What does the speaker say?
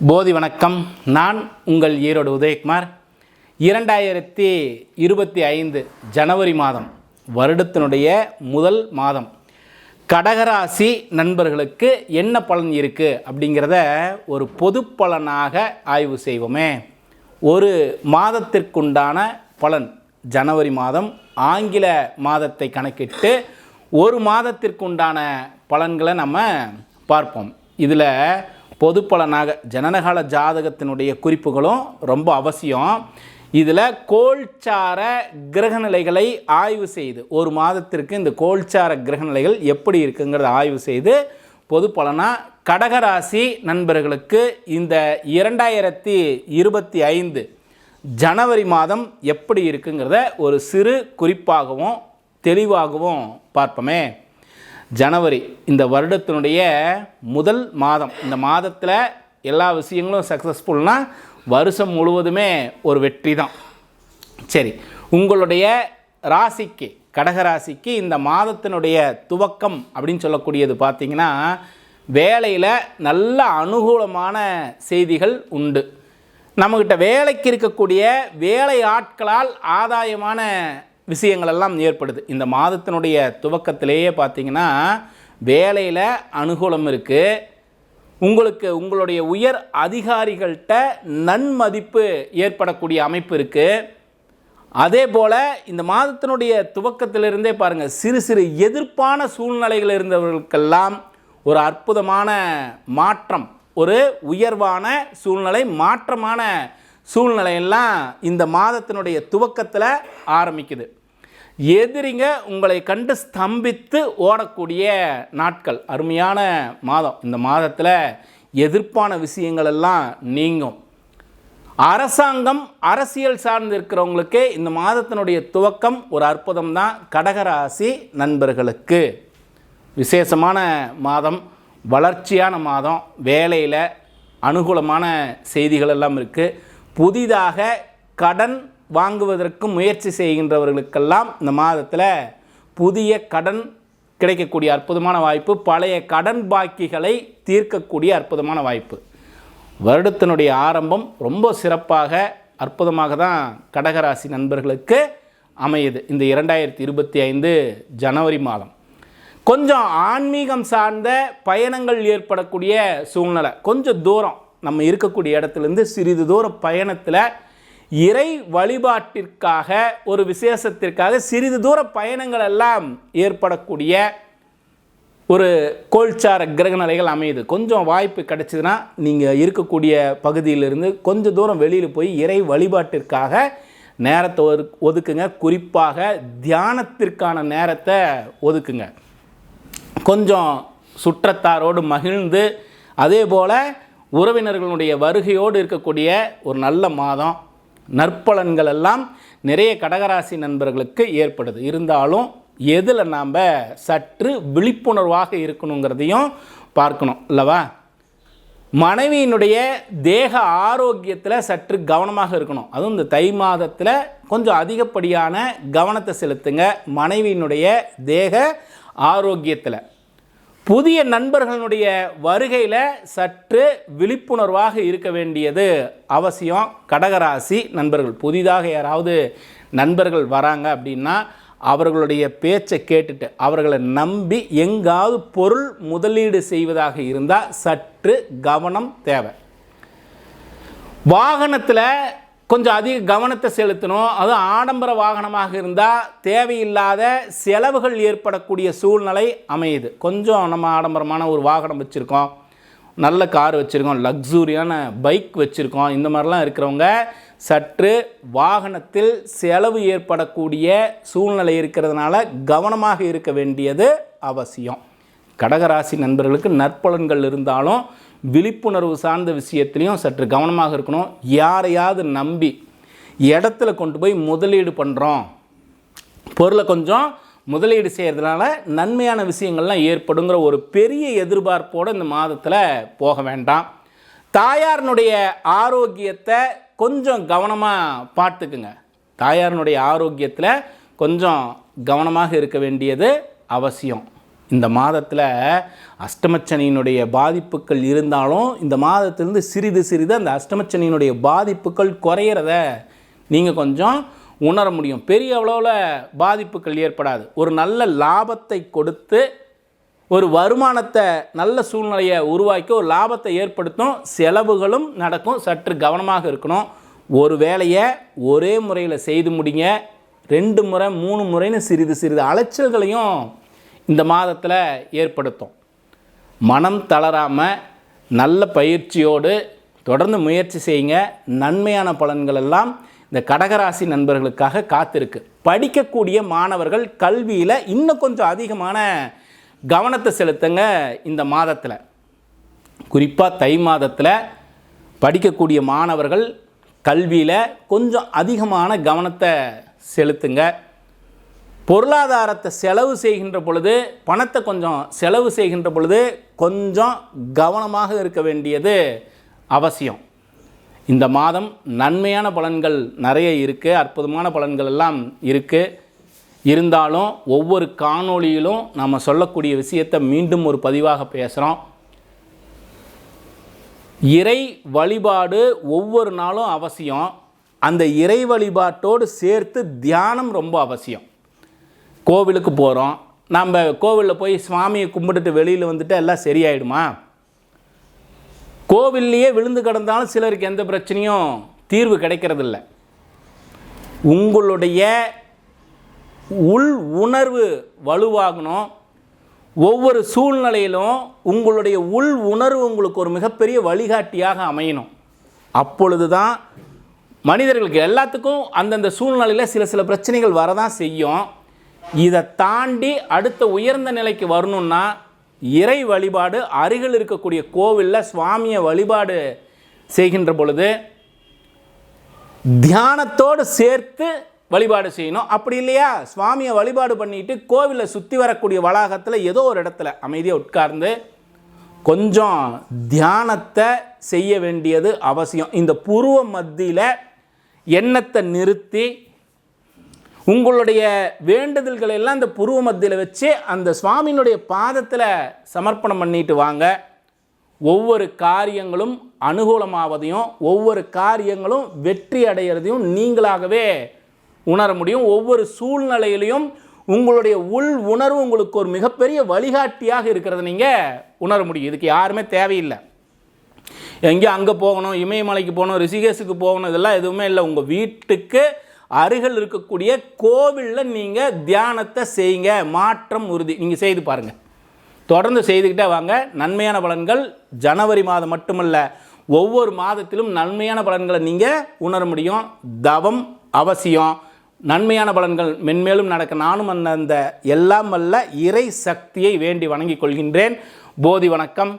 போதி வணக்கம். நான் உங்கள் ஈரோடு உதயகுமார். இரண்டாயிரத்தி இருபத்தி ஐந்து ஜனவரி மாதம் வருடத்தினுடைய முதல் மாதம். கடகராசி நண்பர்களுக்கு என்ன பலன் இருக்குது அப்படிங்கிறத ஒரு பொது பலனாக ஆய்வு செய்வோமே. ஒரு மாதத்திற்குண்டான பலன் ஜனவரி மாதம் ஆங்கில மாதத்தை கணக்கிட்டு ஒரு மாதத்திற்குண்டான பலன்களை நம்ம பார்ப்போம். இதில் பொது பலனாக ஜனனகால ஜாதகத்தினுடைய குறிப்புகளும் ரொம்ப அவசியம். இதில் கோல்சார கிரகநிலைகளை ஆய்வு செய்து ஒரு மாதத்திற்கு இந்த கோல்சார கிரகநிலைகள் எப்படி இருக்குங்கிறத ஆய்வு செய்து பொது பலனாக கடகராசி நண்பர்களுக்கு இந்த இரண்டாயிரத்தி இருபத்தி ஐந்து ஜனவரி மாதம் எப்படி இருக்குங்கிறத ஒரு சிறு குறிப்பாகவும் தெளிவாகவும் பார்ப்போமே. ஜனவரி இந்த வருடத்தினுடைய முதல் மாதம். இந்த மாதத்தில் எல்லா விஷயங்களும் சக்ஸஸ்ஃபுல்னால் வருஷம் முழுவதுமே ஒரு வெற்றி தான். சரி உங்களுடைய ராசிக்கு கடகராசிக்கு இந்த மாதத்தினுடைய துவக்கம் அப்படின்னு சொல்லக்கூடியது பார்த்தீங்கன்னா வேலையில் நல்ல அனுகூலமான செய்திகள் உண்டு. நம்மக்கிட்ட வேலைக்கு இருக்கக்கூடிய வேலை ஆட்களால் ஆதாயமான விஷயங்களெல்லாம் ஏற்படுது. இந்த மாதத்தினுடைய துவக்கத்திலேயே பார்த்தீங்கன்னா வேலையில் அனுகூலம் இருக்குது உங்களுக்கு உங்களுடைய உயர் அதிகாரிகள்கிட்ட நன்மதிப்பு ஏற்படக்கூடிய அமைப்பு இருக்குது அதே போல் இந்த மாதத்தினுடைய துவக்கத்திலிருந்தே பாருங்கள் சிறு சிறு எதிர்ப்பான சூழ்நிலைகள் இருந்தவர்களுக்கெல்லாம் ஒரு அற்புதமான மாற்றம் ஒரு உயர்வான சூழ்நிலை மாற்றமான சூழ்நிலையெல்லாம் இந்த மாதத்தினுடைய துவக்கத்தில் ஆரம்பிக்குது. எதிரிங்க உங்களை கண்டு ஸ்தம்பித்து ஓடக்கூடிய நாட்கள். அருமையான மாதம். இந்த மாதத்தில் எதிர்ப்பான விஷயங்கள் எல்லாம் நீங்கும். அரசாங்கம் அரசியல் சார்ந்து இருக்கிறவங்களுக்கு இந்த மாதத்தினுடைய துவக்கம் ஒரு அற்புதம் தான் கடகராசி நண்பர்களுக்கு விசேஷமான மாதம். வளர்ச்சியான மாதம். வேலையில் அனுகூலமான செய்திகள் எல்லாம் இருக்குது புதிதாக கடன் வாங்குவதற்கு முயற்சி செய்கின்றவர்களுக்கெல்லாம் இந்த மாதத்தில் புதிய கடன் கிடைக்கக்கூடிய அற்புதமான வாய்ப்பு பழைய கடன் பாக்கிகளை தீர்க்கக்கூடிய அற்புதமான வாய்ப்பு. வருடத்தினுடைய ஆரம்பம் ரொம்ப சிறப்பாக அற்புதமாக தான் கடகராசி நண்பர்களுக்கு அமையுது. இந்த இரண்டாயிரத்தி இருபத்தி ஐந்து ஜனவரி மாதம். கொஞ்சம் ஆன்மீகம் சார்ந்த பயணங்கள் ஏற்படக்கூடிய சூழ்நிலை. கொஞ்சம் தூரம். நம்ம இருக்கக்கூடிய இடத்துலேருந்து சிறிது தூர பயணத்தில் இறை வழிபாட்டிற்காக ஒரு விசேஷத்திற்காக சிறிது தூர பயணங்கள் எல்லாம் ஏற்படக்கூடிய ஒரு கோல்சார கிரகநிலைகள் அமையுது. கொஞ்சம் வாய்ப்பு கிடைச்சிதுன்னா நீங்கள் இருக்கக்கூடிய பகுதியிலிருந்து கொஞ்சம் தூரம் வெளியில் போய் இறை வழிபாட்டிற்காக நேரத்தை ஒது ஒதுக்குங்க. குறிப்பாக தியானத்திற்கான நேரத்தை ஒதுக்குங்க. கொஞ்சம் சுற்றத்தாரோடு மகிழ்ந்து அதே போல் உறவினர்களுடைய வருகையோடு இருக்கக்கூடிய ஒரு நல்ல மாதம். நற்பலன்கள் எல்லாம் நிறைய கடகராசி நண்பர்களுக்கு ஏற்படுது. இருந்தாலும் எதில் நாம் சற்று விழிப்புணர்வாக இருக்கணுங்கிறதையும் பார்க்கணும். இல்லவா மனைவியினுடைய தேக ஆரோக்கியத்தில் சற்று கவனமாக இருக்கணும். அதுவும் இந்த தை மாதத்தில் கொஞ்சம் அதிகப்படியான கவனத்தை செலுத்துங்க. மனைவியினுடைய தேக ஆரோக்கியத்தில். புதிய நண்பர்களுடைய வருகையில் சற்று விழிப்புணர்வாக இருக்க வேண்டியது அவசியம். கடகராசி நண்பர்கள் புதிதாக யாராவது நண்பர்கள் வராங்க அப்படின்னா அவர்களுடைய பேச்சை கேட்டுட்டு அவர்களை நம்பி எங்காவது பொருள் முதலீடு செய்வதாக இருந்தால் சற்று கவனம் தேவை. வாகனத்தில் கொஞ்சம் அதிக கவனத்தை செலுத்தணும். அதுவும் ஆடம்பர வாகனமாக இருந்தால் தேவையில்லாத செலவுகள் ஏற்படக்கூடிய சூழ்நிலை அமையுது. கொஞ்சம் நம்ம ஆடம்பரமான ஒரு வாகனம் வச்சுருக்கோம். நல்ல கார் வச்சுருக்கோம். லக்ஸூரியான பைக் வச்சுருக்கோம். இந்த மாதிரிலாம் இருக்கிறவங்க சற்று வாகனத்தில் செலவு ஏற்படக்கூடிய சூழ்நிலை இருக்கிறதுனால கவனமாக இருக்க வேண்டியது அவசியம். கடகராசி நண்பர்களுக்கு நற்பலன்கள் இருந்தாலும் விழிப்புணர்வு சார்ந்த விஷயத்துலையும் சற்று கவனமாக இருக்கணும். யாரையாவது நம்பி இடத்துல கொண்டு போய் முதலீடு பண்ணுறோம் பொருளை கொஞ்சம் முதலீடு செய்கிறதுனால நன்மையான விஷயங்கள்லாம் ஏற்படுங்கிற ஒரு பெரிய எதிர்பார்ப்போடு இந்த மாதத்தில் போக வேண்டாம். தாயாரினுடைய ஆரோக்கியத்தை கொஞ்சம் கவனமாக பார்த்துக்குங்க. தாயாரினுடைய ஆரோக்கியத்தில் கொஞ்சம் கவனமாக இருக்க வேண்டியது அவசியம். இந்த மாதத்தில் அஷ்டமச்சனியினுடைய பாதிப்புகள் இருந்தாலும் இந்த மாதத்திலிருந்து சிறிது சிறிது அந்த அஷ்டமச்சனியினுடைய பாதிப்புகள் குறையிறத நீங்கள் கொஞ்சம் உணர முடியும். பெரிய அளவில் பாதிப்புகள் ஏற்படாது. ஒரு நல்ல லாபத்தை கொடுத்து ஒரு வருமானத்தை நல்ல சூழ்நிலையை உருவாக்கி ஒரு லாபத்தை ஏற்படுத்தும் செலவுகளும் நடக்கும். சற்று கவனமாக இருக்கணும். ஒரு வேலையை ஒரே முறையில் செய்து முடிங்க. ரெண்டு முறை மூணு முறைன்னு சிறிது சிறிது அலைச்சல்களையும் இந்த மாதத்தில் ஏற்படுத்தும். மனம் தளராமல் நல்ல பயிற்சியோடு தொடர்ந்து முயற்சி செய்யுங்க நன்மையான பலன்கள் எல்லாம் இந்த கடகராசி நண்பர்களுக்காக காத்திருக்கு. படிக்கக்கூடிய மாணவர்கள் கல்வியில் இன்னும் கொஞ்சம் அதிகமான கவனத்தை செலுத்துங்க இந்த மாதத்தில். குறிப்பாக தை மாதத்தில் படிக்கக்கூடிய மாணவர்கள் கல்வியில் கொஞ்சம் அதிகமான கவனத்தை செலுத்துங்க. பொருளாதாரத்தை செலவு செய்கின்ற பொழுது பணத்தை கொஞ்சம் செலவு செய்கின்ற பொழுது கொஞ்சம் கவனமாக இருக்க வேண்டியது அவசியம். இந்த மாதம் நன்மையான பலன்கள் நிறைய இருக்குது அற்புதமான பலன்கள் எல்லாம் இருக்குது இருந்தாலும் ஒவ்வொரு காணொளியிலும் நம்ம சொல்லக்கூடிய விஷயத்தை மீண்டும் ஒரு பதிவாக பேசுகிறோம் இறை வழிபாடு ஒவ்வொரு நாளும் அவசியம். அந்த இறை வழிபாட்டோடு சேர்த்து தியானம் ரொம்ப அவசியம். கோவிலுக்கு போகிறோம் நம்ம கோவிலில் போய் சுவாமியை கும்பிட்டுட்டு வெளியில் வந்துட்டு எல்லாம் சரியாயிடுமா? கோவில்லையே விழுந்து கிடந்தாலும் சிலருக்கு எந்த பிரச்சனையும் தீர்வு கிடைக்கிறதில்ல. உங்களுடைய உள் உணர்வு வலுவாகணும். ஒவ்வொரு சூழ்நிலையிலும் உங்களுடைய உள் உணர்வு உங்களுக்கு ஒரு மிகப்பெரிய வழிகாட்டியாக அமையணும். அப்பொழுது தான் மனிதர்களுக்கு எல்லாத்துக்கும் அந்தந்த சூழ்நிலையில் சில சில பிரச்சனைகள் வரதான் செய்யும். இதை தாண்டி அடுத்த உயர்ந்த நிலைக்கு வரணும்னா இறை வழிபாடு அருகில் இருக்கக்கூடிய கோவிலில் சுவாமியை வழிபாடு செய்கின்ற பொழுது தியானத்தோடு சேர்த்து வழிபாடு செய்யணும். அப்படி இல்லையா? சுவாமியை வழிபாடு பண்ணிட்டு கோவிலை சுற்றி வரக்கூடிய வளாகத்தில் ஏதோ ஒரு இடத்துல அமைதியாக உட்கார்ந்து கொஞ்சம் தியானத்தை செய்ய வேண்டியது அவசியம். இந்த புருவ மத்தியில் எண்ணத்தை நிறுத்தி உங்களுடைய வேண்டுதல்களை எல்லாம் இந்த புருவ மத்தியில் வச்சு அந்த சுவாமியினுடைய பாதத்தில் சமர்ப்பணம் பண்ணிட்டு வாங்க. ஒவ்வொரு காரியங்களும் அனுகூலமாவதையும் ஒவ்வொரு காரியங்களும் வெற்றி அடைகிறதையும் நீங்களாகவே உணர முடியும். ஒவ்வொரு சூழ்நிலையிலையும் உங்களுடைய உள் உணர்வு உங்களுக்கு ஒரு மிகப்பெரிய வழிகாட்டியாக இருக்கிறத நீங்கள் உணர முடியும். இதுக்கு யாருமே தேவையில்லை. எங்கேயும் அங்கே போகணும் இமயமலைக்கு போகணும் ரிஷிகேஷுக்கு போகணும் இதெல்லாம் எதுவுமே இல்லை. உங்கள் வீட்டுக்கு அருகில் இருக்கக்கூடிய கோவிலில் நீங்கள் தியானத்தை செய்யுங்க. மாற்றம் உறுதி. நீங்கள் செய்து பாருங்கள் தொடர்ந்து செய்துக்கிட்டே வாங்க. நன்மையான பலன்கள் ஜனவரி மாதம் மட்டுமல்ல ஒவ்வொரு மாதத்திலும் நன்மையான பலன்களை நீங்கள் உணர முடியும். தவம் அவசியம். நன்மையான பலன்கள் மென்மேலும் நடக்க நானும் அந்த அந்த எல்லாம் வல்ல இறை சக்தியை வேண்டி வணங்கிக் கொள்கின்றேன். போதி வணக்கம்.